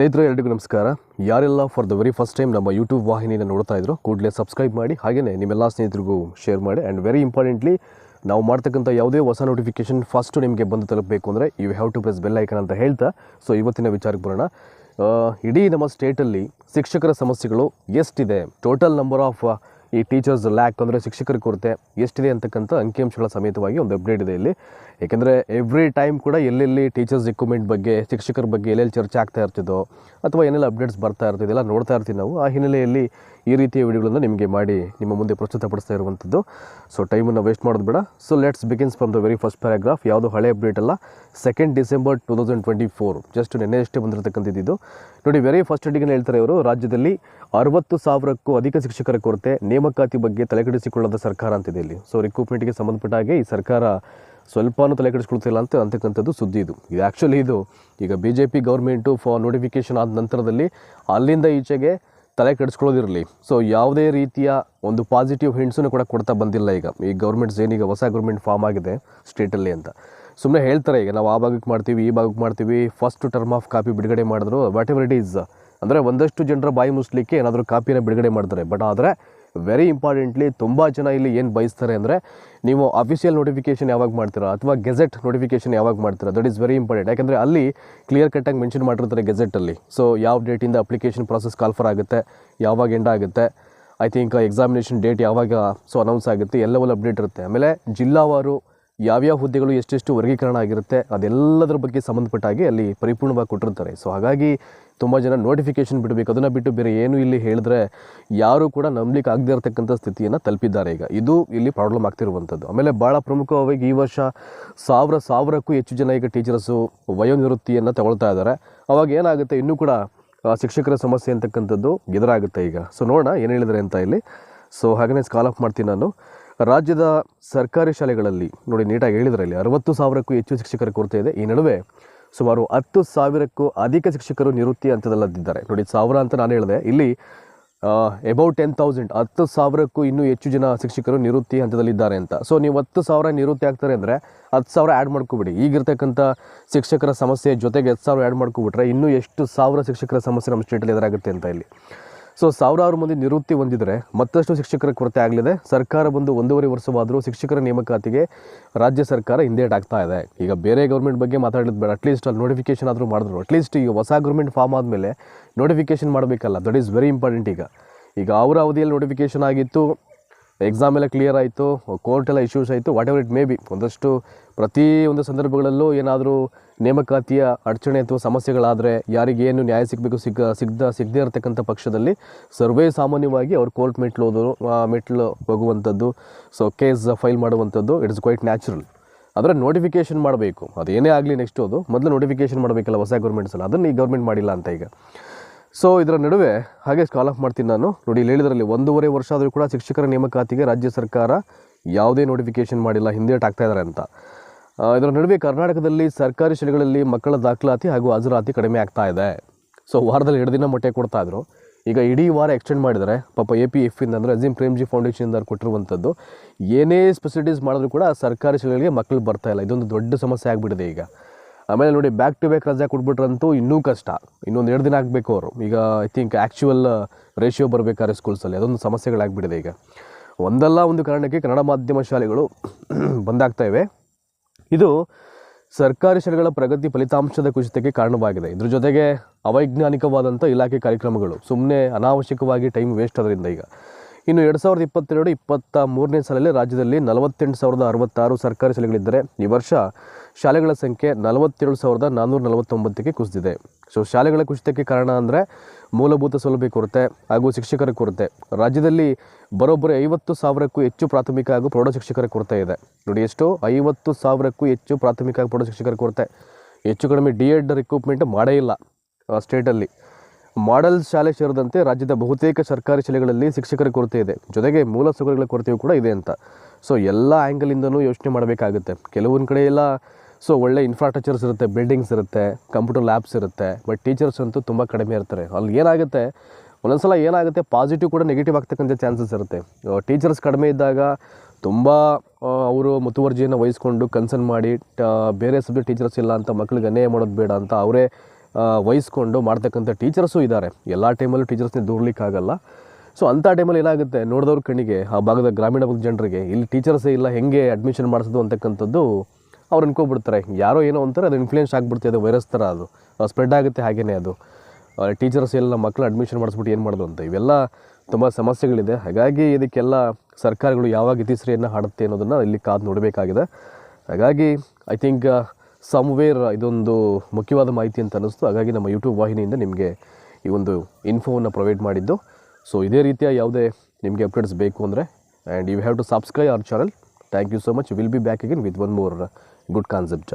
ಸ್ನೇಹಿತರೆ, ಎಲ್ರಿಗೂ ನಮಸ್ಕಾರ. ಯಾರೆಲ್ಲ for the very first time ನಮ್ಮ ಯೂಟ್ಯೂಬ್ ವಾಹಿನಿಯನ್ನು ನೋಡ್ತಾ ಇದ್ರು, ಕೂಡಲೇ ಸಬ್ಸ್ಕ್ರೈಬ್ ಮಾಡಿ ಹಾಗೆಯೇ ನಿಮ್ಮೆಲ್ಲ ಸ್ನೇಹಿತರಿಗೂ ಶೇರ್ ಮಾಡಿ ಆ್ಯಂಡ್ ವೆರಿ ಇಂಪಾರ್ಟೆಂಟ್ಲಿ ನಾವು ಮಾಡ್ತಕ್ಕಂಥ ಯಾವುದೇ ಹೊಸ ನೋಟಿಫಿಕೇಶನ್ ಫಸ್ಟು ನಿಮಗೆ ಬಂದು ತಲುಪಬೇಕು ಅಂದರೆ you have to press bell icon ಅಂತ ಹೇಳ್ತಾ ಸೊ ಇವತ್ತಿನ ವಿಚಾರಕ್ಕೆ ಬರೋಣ. ಇಡೀ ನಮ್ಮ ಸ್ಟೇಟಲ್ಲಿ ಶಿಕ್ಷಕರ ಸಮಸ್ಯೆಗಳು ಎಷ್ಟಿದೆ? ಟೋಟಲ್ ನಂಬರ್ ಆಫ್ ಈ ಟೀಚರ್ಸ್ ಲ್ಯಾಕ್ ಅಂದರೆ ಶಿಕ್ಷಕರ ಕೊರತೆ ಎಷ್ಟಿದೆ ಅಂತಕ್ಕಂಥ ಅಂಕಿಅಂಶಗಳ ಸಮೇತವಾಗಿ ಒಂದು ಅಪ್ಡೇಟ್ ಇದೆ ಇಲ್ಲಿ. ಏಕೆಂದರೆ ಎವ್ರಿ ಟೈಮ್ ಕೂಡ ಎಲ್ಲೆಲ್ಲಿ ಟೀಚರ್ಸ್ ರಿಕ್ರೂಟ್ಮೆಂಟ್ ಬಗ್ಗೆ, ಶಿಕ್ಷಕರ ಬಗ್ಗೆ ಎಲ್ಲೆಲ್ಲಿ ಚರ್ಚೆ ಆಗ್ತಾ ಇರ್ತಿದ್ದೋ ಅಥವಾ ಏನೆಲ್ಲ ಅಪ್ಡೇಟ್ಸ್ ಬರ್ತಾ ಇರ್ತಿದ್ದೆಲ್ಲ ನೋಡ್ತಾ ಇರ್ತೀವಿ ನಾವು. ಆ ಹಿನ್ನೆಲೆಯಲ್ಲಿ ಈ ರೀತಿಯ ವಿಡಿಯೋಗಳನ್ನು ನಿಮಗೆ ಮಾಡಿ ನಿಮ್ಮ ಮುಂದೆ ಪ್ರಸ್ತುತಪಡಿಸ್ತಾ ಇರುವಂಥದ್ದು. ಸೊ ಟೈಮನ್ನು ವೇಸ್ಟ್ ಮಾಡೋದು ಬೇಡ. So let's begins from the very first paragraph ಯಾವುದು ಹಳೆ ಅಪ್ಡೇಟ್ ಅಲ್ಲ? Second December two thousand twenty four just ನಿನ್ನೆ ಅಷ್ಟೇ ಬಂದಿರತಕ್ಕಂಥದ್ದು ನೋಡಿ ವೆರಿ ಫಸ್ಟ್ ಅಡಿಗೆ ಹೇಳ್ತಾರೆ ಇವರು. ರಾಜ್ಯದಲ್ಲಿ ಅರವತ್ತು ಸಾವಿರಕ್ಕೂ ಅಧಿಕ ಶಿಕ್ಷಕರ ಕೊರತೆ, ನೇಮಕಾತಿ ಬಗ್ಗೆ ತಲೆಕೆಡಿಸಿಕೊಳ್ಳದ ಸರ್ಕಾರ ಅಂತಿದೆ ಇಲ್ಲಿ. ಸೊ ರಿಕ್ರೂಟ್ಮೆಂಟ್ಗೆ ಸಂಬಂಧಪಟ್ಟ ಹಾಗೆ ಈ ಸರ್ಕಾರ ಸ್ವಲ್ಪನೂ ತಲೆ ಕೆಡಿಸ್ಕೊಳ್ತಿಲ್ಲ ಅಂತ ಅಂತಕ್ಕಂಥದ್ದು ಸುದ್ದಿ ಇದು. ಇದು ಆ್ಯಕ್ಚುಲಿ ಇದು. ಈಗ B J P government for notification ಆದ ನಂತರದಲ್ಲಿ ಅಲ್ಲಿಂದ ಈಚೆಗೆ ತಲೆ ಕೆಡಿಸ್ಕೊಳ್ಳೋದಿರಲಿ. ಸೊ ಯಾವುದೇ ರೀತಿಯ ಒಂದು ಪಾಸಿಟಿವ್ ಹಿಂಟ್ಸನ್ನು ಕೂಡ ಕೊಡ್ತಾ ಬಂದಿಲ್ಲ ಈಗ. ಈ ಗೌರ್ಮೆಂಟ್ಸ್ ಏನೀಗ ಹೊಸ ಗೌರ್ಮೆಂಟ್ ಫಾರ್ಮ್ ಆಗಿದೆ ಸ್ಟೇಟಲ್ಲಿ ಅಂತ. ಸುಮ್ಮನೆ ಹೇಳ್ತಾರೆ ಈಗ ನಾವು ಆ ಭಾಗಕ್ಕೆ ಮಾಡ್ತೀವಿ, ಈ ಭಾಗಕ್ಕೆ ಮಾಡ್ತೀವಿ ಫಸ್ಟ್ ಟರ್ಮ್ ಆಫ್ ಕಾಪಿ ಬಿಡುಗಡೆ ಮಾಡಿದ್ರು ವಾಟ್ ಎವರ್ ಇಟ್ ಈಸ್ ಅಂದರೆ ಒಂದಷ್ಟು ಜನರ ಬಾಯಿ ಮುಸ್ಲಿಕ್ಕೆ ಏನಾದರೂ ಕಾಪಿನ ಬಿಡುಗಡೆ ಮಾಡ್ತಾರೆ. ಬಟ್ ಆದರೆ ವೆರಿ ಇಂಪಾರ್ಟೆಂಟ್ಲಿ ತುಂಬ ಜನ ಇಲ್ಲಿ ಏನು ಬಯಸ್ತಾರೆ ಅಂದರೆ, ನೀವು ಅಫಿಷಿಯಲ್ ನೋಟಿಫಿಕೇಷನ್ ಯಾವಾಗ ಮಾಡ್ತೀರಾ ಅಥವಾ ಗೆಜೆಟ್ ನೋಟಿಫಿಕೇಷನ್ ಯಾವಾಗ ಮಾಡ್ತೀರಾ? ದಟ್ ಈಸ್ ವೆರಿ ಇಂಪಾರ್ಟೆಂಟ್ ಯಾಕಂದರೆ ಅಲ್ಲಿ ಕ್ಲಿಯರ್ ಕಟ್ಟಾಗಿ ಮೆನ್ಷನ್ ಮಾಡಿರ್ತಾರೆ ಗೆಜೆಟಲ್ಲಿ ಸೊ ಯಾವ ಡೇಟಿಂದ ಅಪ್ಲಿಕೇಶನ್ ಪ್ರಾಸೆಸ್ ಕಾಲ್ಫರ್ ಆಗುತ್ತೆ, ಯಾವಾಗ ಎಂಡ್ ಆಗುತ್ತೆ ಐ ಥಿಂಕ್ ಎಕ್ಸಾಮಿನೇಷನ್ ಡೇಟ್ ಯಾವಾಗ ಸೊ ಅನೌನ್ಸ್ ಆಗುತ್ತೆ ಎಲ್ಲವೆಲ್ಲ ಅಪ್ಡೇಟ್ ಇರುತ್ತೆ. ಆಮೇಲೆ ಜಿಲ್ಲಾವಾರು ಯಾವ್ಯಾವ ಹುದ್ದೆಗಳು ಎಷ್ಟೆಷ್ಟು ವರ್ಗೀಕರಣ ಆಗಿರುತ್ತೆ ಅದೆಲ್ಲದರ ಬಗ್ಗೆ ಸಂಬಂಧಪಟ್ಟಾಗಿ ಅಲ್ಲಿ ಪರಿಪೂರ್ಣವಾಗಿ ಕೊಟ್ಟಿರ್ತಾರೆ. ಸೊ ಹಾಗಾಗಿ ತುಂಬ ಜನ ನೋಟಿಫಿಕೇಶನ್ ಬಿಡಬೇಕು. ಅದನ್ನು ಬಿಟ್ಟು ಬೇರೆ ಏನು ಇಲ್ಲಿ ಹೇಳಿದ್ರೆ ಯಾರು ಕೂಡ ನಂಬಲಿಕ್ಕೆ ಆಗದೇ ಇರತಕ್ಕಂಥ ಸ್ಥಿತಿಯನ್ನು ತಲುಪಿದ್ದಾರೆ ಈಗ. ಇದು ಇಲ್ಲಿ ಪ್ರಾಬ್ಲಮ್ ಆಗ್ತಿರುವಂಥದ್ದು. ಆಮೇಲೆ ಭಾಳ ಪ್ರಮುಖವಾಗಿ ಈ ವರ್ಷ ಸಾವಿರ ಸಾವಿರಕ್ಕೂ ಹೆಚ್ಚು ಜನ ಈಗ ಟೀಚರ್ಸು ವಯೋನಿವೃತ್ತಿಯನ್ನು ತಗೊಳ್ತಾ ಇದ್ದಾರೆ. ಅವಾಗ ಏನಾಗುತ್ತೆ? ಇನ್ನೂ ಕೂಡ ಶಿಕ್ಷಕರ ಸಮಸ್ಯೆ ಅಂತಕ್ಕಂಥದ್ದು ಎದುರಾಗುತ್ತೆ ಈಗ. ಸೊ ನೋಡೋಣ ಏನು ಹೇಳಿದರೆ ಅಂತ ಇಲ್ಲಿ. ಸೊ ಹಾಗೆಯೇ ಸ್ಕಾಲ್ ಆಫ್ ಮಾಡ್ತೀನಿ ನಾನು. ರಾಜ್ಯದ ಸರ್ಕಾರಿ ಶಾಲೆಗಳಲ್ಲಿ, ನೋಡಿ ನೀಟಾಗಿ ಹೇಳಿದ್ರಲ್ಲಿ ಅರವತ್ತು ಸಾವಿರಕ್ಕೂ ಹೆಚ್ಚು ಶಿಕ್ಷಕರ ಕೊರತೆ ಇದೆ. ಈ ನಡುವೆ ಸುಮಾರು ಹತ್ತು ಸಾವಿರಕ್ಕೂ ಅಧಿಕ ಶಿಕ್ಷಕರು ನಿವೃತ್ತಿ ಹಂತದಲ್ಲದಿದ್ದಾರೆ ನೋಡಿ, ಸಾವಿರ ಅಂತ ನಾನು ಹೇಳಿದೆ. ಇಲ್ಲಿ ಎಬೌಟ್ ಟೆನ್ ತೌಸಂಡ್ ಹತ್ತು ಸಾವಿರಕ್ಕೂ ಇನ್ನೂ ಹೆಚ್ಚು ಜನ ಶಿಕ್ಷಕರು ನಿವೃತ್ತಿ ಹಂತದಲ್ಲಿದ್ದಾರೆ ಅಂತ. ಸೊ ನೀವು ಹತ್ತು ಸಾವಿರ ನಿವೃತ್ತಿ ಆಗ್ತಾರೆ ಅಂದರೆ ಹತ್ತು ಸಾವಿರ ಆ್ಯಡ್ ಮಾಡ್ಕೊಬಿಡಿ. ಈಗಿರ್ತಕ್ಕಂಥ ಶಿಕ್ಷಕರ ಸಮಸ್ಯೆ ಜೊತೆಗೆ ಹತ್ತು ಸಾವಿರ ಆ್ಯಡ್ ಮಾಡ್ಕೊಬಿಟ್ರೆ ಇನ್ನೂ ಎಷ್ಟು ಸಾವಿರ ಶಿಕ್ಷಕರ ಸಮಸ್ಯೆ ನಮ್ಮ ಸ್ಟೇಟಲ್ಲಿ ಎದುರಾಗುತ್ತೆ ಅಂತ ಇಲ್ಲಿ. ಸೊ ಸಾವಿರಾರು ಮಂದಿ ನಿವೃತ್ತಿ ಹೊಂದಿದರೆ ಮತ್ತಷ್ಟು ಶಿಕ್ಷಕರ ಕೊರತೆ ಆಗಲಿದೆ. ಸರ್ಕಾರ ಬಂದು ಒಂದೂವರೆ ವರ್ಷವಾದರೂ ಶಿಕ್ಷಕರ ನೇಮಕಾತಿಗೆ ರಾಜ್ಯ ಸರ್ಕಾರ ಹಿಂದೇಟಾಗ್ತಾ ಇದೆ. ಈಗ ಬೇರೆ ಗೌರ್ಮೆಂಟ್ ಬಗ್ಗೆ ಮಾತಾಡೋದು ಬೇಡ. ಅಟ್ಲೀಸ್ಟ್ ಅಲ್ಲಿ ನೋಟಿಫಿಕೇಶನ್ ಆದರೂ ಮಾಡಿದ್ರು. ಅಟ್ಲೀಸ್ಟ್ ಈಗ ಹೊಸ ಗೌರ್ಮೆಂಟ್ ಫಾರ್ಮ್ ಆದಮೇಲೆ ನೋಟಿಫಿಕೇಶನ್ ಮಾಡಬೇಕಲ್ಲ. ದಟ್ ಈಸ್ ವೆರಿ ಇಂಪಾರ್ಟೆಂಟ್ ಈಗ. ಈಗ ಅವರ ಅವಧಿಯಲ್ಲಿ ನೋಟಿಫಿಕೇಶನ್ ಆಗಿತ್ತು. ಎಕ್ಸಾಮ್ ಎಲ್ಲ ಕ್ಲಿಯರ್ ಆಯಿತು ಕೋರ್ಟ್ ಎಲ್ಲ ಇಶ್ಯೂಸ್ ಆಯಿತು whatever it may be ಒಂದಷ್ಟು ಪ್ರತಿ ಒಂದು ಸಂದರ್ಭಗಳಲ್ಲೂ ಏನಾದರೂ ನೇಮಕಾತಿಯ ಅಡಚಣೆ ಅಥವಾ ಸಮಸ್ಯೆಗಳಾದರೆ ಯಾರಿಗೇನು ನ್ಯಾಯ ಸಿಗಬೇಕು ಸಿಗ, ಸಿಗ್ದ, ಸಿಗದೇ ಇರತಕ್ಕಂಥ ಪಕ್ಷದಲ್ಲಿ ಸರ್ವೇ ಸಾಮಾನ್ಯವಾಗಿ ಅವ್ರು ಕೋರ್ಟ್ ಮೆಟ್ಲು ಹೋದರು ಮೆಟ್ಲು ಹೋಗುವಂಥದ್ದು. ಸೊ ಕೇಸ್ ಫೈಲ್ ಮಾಡುವಂಥದ್ದು ಇಟ್ಸ್ ಕ್ವೈಟ್ ನ್ಯಾಚುರಲ್ ಅದರ ನೋಟಿಫಿಕೇಶನ್ ಮಾಡಬೇಕು. ಅದೇನೇ ಆಗಲಿ ನೆಕ್ಸ್ಟ್ ಅದು. ಮೊದಲು ನೋಟಿಫಿಕೇಶನ್ ಮಾಡಬೇಕಲ್ಲ ಹೊಸ ಗೌರ್ಮೆಂಟ್ಸಲ್ಲ ಅದನ್ನು ಈ ಗೌರ್ಮೆಂಟ್ ಮಾಡಿಲ್ಲ ಅಂತ ಈಗ. ಸೊ ಇದರ ನಡುವೆ ಹಾಗೆ ಕಾಲ್ ಆಫ್ ಮಾಡ್ತೀನಿ ನಾನು. ನೋಡಿ, ಇಲ್ಲಿ ಹೇಳಿದ್ರಲ್ಲಿ ಒಂದೂವರೆ ವರ್ಷ ಆದರೂ ಕೂಡ ಶಿಕ್ಷಕರ ನೇಮಕಾತಿಗೆ ರಾಜ್ಯ ಸರ್ಕಾರ ಯಾವುದೇ ನೋಟಿಫಿಕೇಶನ್ ಮಾಡಿಲ್ಲ ಹಿಂದೇಟ್ ಆಗ್ತಾ ಇದ್ದಾರೆ ಅಂತ. ಇದರ ನಡುವೆ ಕರ್ನಾಟಕದಲ್ಲಿ ಸರ್ಕಾರಿ ಶಾಲೆಗಳಲ್ಲಿ ಮಕ್ಕಳ ದಾಖಲಾತಿ ಹಾಗೂ ಹಾಜರಾತಿ ಕಡಿಮೆ ಆಗ್ತಾ ಇದೆ. ಸೊ ವಾರದಲ್ಲಿ ಎರಡು ದಿನ ಮೊಟ್ಟೆ ಕೊಡ್ತಾ ಇದ್ರು. ಈಗ ಇಡೀ ವಾರ ಎಕ್ಸ್ಟೆಂಡ್ ಮಾಡಿದರೆ. ಪಾಪ ಎ ಪಿ ಎಫ್ ಇಂದ ಅಂದರೆ ಅಜೀಂ ಪ್ರೇಮ್ಜಿ ಫೌಂಡೇಶನ್ದ ಕೊಟ್ಟಿರುವಂಥದ್ದು. ಏನೇ ಫೆಸಿಲಿಟೀಸ್ ಮಾಡಿದ್ರು ಕೂಡ ಸರ್ಕಾರಿ ಶಾಲೆಗಳಿಗೆ ಮಕ್ಕಳು ಬರ್ತಾ ಇಲ್ಲ. ಇದೊಂದು ದೊಡ್ಡ ಸಮಸ್ಯೆ ಆಗಿಬಿಟ್ಟಿದೆ ಈಗ. ಆಮೇಲೆ ನೋಡಿ ಬ್ಯಾಕ್ ಟು ಬ್ಯಾಕ್ ರಜೆ ಕೊಟ್ಬಿಟ್ರಂತೂ ಇನ್ನೂ ಕಷ್ಟ. ಇನ್ನೊಂದು ಎರಡು ದಿನ ಆಗಬೇಕು ಅವರು. ಈಗ ಐ ಥಿಂಕ್ ಆ್ಯಕ್ಚುವಲ್ ರೇಷಿಯೋ ಬರಬೇಕಾದ್ರೆ ಸ್ಕೂಲ್ಸಲ್ಲಿ ಅದೊಂದು ಸಮಸ್ಯೆಗಳಾಗ್ಬಿಟ್ಟಿದೆ ಈಗ. ಒಂದಲ್ಲ ಒಂದು ಕಾರಣಕ್ಕೆ ಕನ್ನಡ ಮಾಧ್ಯಮ ಶಾಲೆಗಳು ಬಂದಾಗ್ತಾ ಇವೆ. ಇದು ಸರ್ಕಾರಿ ಶಾಲೆಗಳ ಪ್ರಗತಿ ಫಲಿತಾಂಶದ ಕುಸಿತಕ್ಕೆ ಕಾರಣವಾಗಿದೆ. ಇದ್ರ ಜೊತೆಗೆ ಅವೈಜ್ಞಾನಿಕವಾದಂಥ ಇಲಾಖೆ ಕಾರ್ಯಕ್ರಮಗಳು. ಸುಮ್ಮನೆ ಅನಾವಶ್ಯಕವಾಗಿ ಟೈಮ್ ವೇಸ್ಟ್ ಆದ್ರಿಂದ ಈಗ. ಇನ್ನು ಎರಡು ಸಾವಿರದ ಇಪ್ಪತ್ತೆರಡು ಇಪ್ಪತ್ತ ಮೂರನೇ ಸಾಲಲ್ಲಿ ರಾಜ್ಯದಲ್ಲಿ ನಲವತ್ತೆಂಟು ಸಾವಿರದ ಅರವತ್ತಾರು ಸರ್ಕಾರಿ ಶಾಲೆಗಳಿದ್ದರೆ ಈ ವರ್ಷ ಶಾಲೆಗಳ ಸಂಖ್ಯೆ ನಲವತ್ತೇಳು ಸಾವಿರದ ನಾನ್ನೂರ ನಲವತ್ತೊಂಬತ್ತಕ್ಕೆ ಕುಸಿದಿದೆ. ಸೊ ಶಾಲೆಗಳ ಕುಸಿತಕ್ಕೆ ಕಾರಣ ಅಂದರೆ ಮೂಲಭೂತ ಸೌಲಭ್ಯ ಕೊರತೆ ಹಾಗೂ ಶಿಕ್ಷಕರ ಕೊರತೆ. ರಾಜ್ಯದಲ್ಲಿ ಬರೋಬ್ಬರಿ ಐವತ್ತು ಸಾವಿರಕ್ಕೂ ಹೆಚ್ಚು ಪ್ರಾಥಮಿಕ ಹಾಗೂ ಪ್ರೌಢ ಶಿಕ್ಷಕರ ಕೊರತೆ ಇದೆ. ನೋಡಿ ಎಷ್ಟು? ಐವತ್ತು ಸಾವಿರಕ್ಕೂ ಹೆಚ್ಚು ಪ್ರಾಥಮಿಕ ಹಾಗೂ ಪ್ರೌಢ ಶಿಕ್ಷಕರ ಕೊರತೆ. ಹೆಚ್ಚು ಕಡಿಮೆ ಡಿ ಎಡ್ ರಿಕ್ರೂಟ್ಮೆಂಟ್ ಮಾಡೇ ಇಲ್ಲ ಸ್ಟೇಟಲ್ಲಿ ಮಾಡಲ್ ಶಾಲೆ ಸೇರಿದಂತೆ ರಾಜ್ಯದ ಬಹುತೇಕ ಸರ್ಕಾರಿ ಶಾಲೆಗಳಲ್ಲಿ ಶಿಕ್ಷಕರ ಕೊರತೆ ಇದೆ. ಜೊತೆಗೆ ಮೂಲ ಸೌಕರ್ಯಗಳ ಕೊರತೆಯೂ ಕೂಡ ಇದೆ ಅಂತ. ಸೊ ಎಲ್ಲ ಆ್ಯಂಗಲಿಂದನೂ ಯೋಚನೆ ಮಾಡಬೇಕಾಗುತ್ತೆ. ಕೆಲವೊಂದು ಕಡೆ ಎಲ್ಲ ಸೊ ಒಳ್ಳೆ ಇನ್ಫ್ರಾಸ್ಟ್ರಕ್ಚರ್ಸ್ ಇರುತ್ತೆ ಬಿಲ್ಡಿಂಗ್ಸ್ ಇರುತ್ತೆ ಕಂಪ್ಯೂಟರ್ ಲ್ಯಾಬ್ಸ್ ಇರುತ್ತೆ ಬಟ್ ಟೀಚರ್ಸ್ ಅಂತೂ ತುಂಬ ಕಡಿಮೆ ಇರ್ತಾರೆ. ಅಲ್ಲಿ ಏನಾಗುತ್ತೆ? ಒಂದೊಂದ್ಸಲ ಏನಾಗುತ್ತೆ? ಪಾಸಿಟಿವ್ ಕೂಡ ನೆಗೆಟಿವ್ ಆಗ್ತಕ್ಕಂಥ ಚಾನ್ಸಸ್ ಇರುತ್ತೆ. ಟೀಚರ್ಸ್ ಕಡಿಮೆ ಇದ್ದಾಗ ತುಂಬ ಅವರು ಮುತುವರ್ಜಿಯನ್ನು ವಹಿಸ್ಕೊಂಡು ಕನ್ಸರ್ನ್ ಮಾಡಿ ಬೇರೆ ಸಬ್ಜೆಕ್ಟ್ ಟೀಚರ್ಸ್ ಇಲ್ಲ ಅಂತ ಮಕ್ಳಿಗೆ ಅನ್ಯಾಯ ಮಾಡೋದು ಬೇಡ ಅಂತ ಅವರೇ ವಹಿಸ್ಕೊಂಡು ಮಾಡ್ತಕ್ಕಂಥ ಟೀಚರ್ಸು ಇದ್ದಾರೆ. ಎಲ್ಲ ಟೈಮಲ್ಲೂ ಟೀಚರ್ಸ್ನ ದೂರ್ಲಿಕ್ಕಾಗಲ್ಲ ಸೊ ಅಂಥ ಟೈಮಲ್ಲಿ ಏನಾಗುತ್ತೆ? ನೋಡಿದವ್ರ ಕಣ್ಣಿಗೆ, ಆ ಭಾಗದ ಗ್ರಾಮೀಣ ಭಾಗದ ಜನರಿಗೆ, ಇಲ್ಲಿ ಟೀಚರ್ಸೇ ಇಲ್ಲ, ಹೆಂಗೆ ಅಡ್ಮಿಷನ್ ಮಾಡಿಸೋದು ಅಂತಕ್ಕಂಥದ್ದು ಅವ್ರು ಅನ್ಕೊಬಿಡ್ತಾರೆ. ಯಾರೋ ಏನೋ ಅಂತಾರೆ ಅದು ಇನ್ಫ್ಲೂಯೆನ್ಸ್ ಆಗಿಬಿಡ್ತದೆ ಅದು ವೈರಸ್ ಥರ ಅದು. ಸ್ಪ್ರೆಡ್ ಆಗುತ್ತೆ ಹಾಗೇನೇ ಅದು. ಟೀಚರ್ಸ್ ಎಲ್ಲ ಮಕ್ಕಳು ಅಡ್ಮಿಷನ್ ಮಾಡಿಸ್ಬಿಟ್ಟು ಏನು ಮಾಡೋದು ಅಂತ. ಇವೆಲ್ಲ ತುಂಬ ಸಮಸ್ಯೆಗಳಿದೆ. ಹಾಗಾಗಿ ಇದಕ್ಕೆಲ್ಲ ಸರ್ಕಾರಗಳು ಯಾವಾಗ ಇತಿಶ್ರೀಯನ್ನು ಹಾಡುತ್ತೆ ಅನ್ನೋದನ್ನು ಇಲ್ಲಿ ಕಾದು ನೋಡಬೇಕಾಗಿದೆ. ಹಾಗಾಗಿ ಐ ಥಿಂಕ್ ಸಮ್ವೇರ್ ಇದೊಂದು ಮುಖ್ಯವಾದ ಮಾಹಿತಿ ಅಂತ ಅನ್ನಿಸ್ತು. ಹಾಗಾಗಿ ನಮ್ಮ ಯೂಟ್ಯೂಬ್ ವಾಹಿನಿಯಿಂದ ನಿಮಗೆ ಈ ಒಂದು ಇನ್ಫೋವನ್ನು ಪ್ರೊವೈಡ್ ಮಾಡಿದ್ದು. ಸೊ ಇದೇ ರೀತಿಯ ಯಾವುದೇ ನಿಮಗೆ ಅಪ್ಡೇಟ್ಸ್ ಬೇಕು ಅಂದರೆ and you have to subscribe our channel Thank you so much. We'll be back again with one more uh, good concept.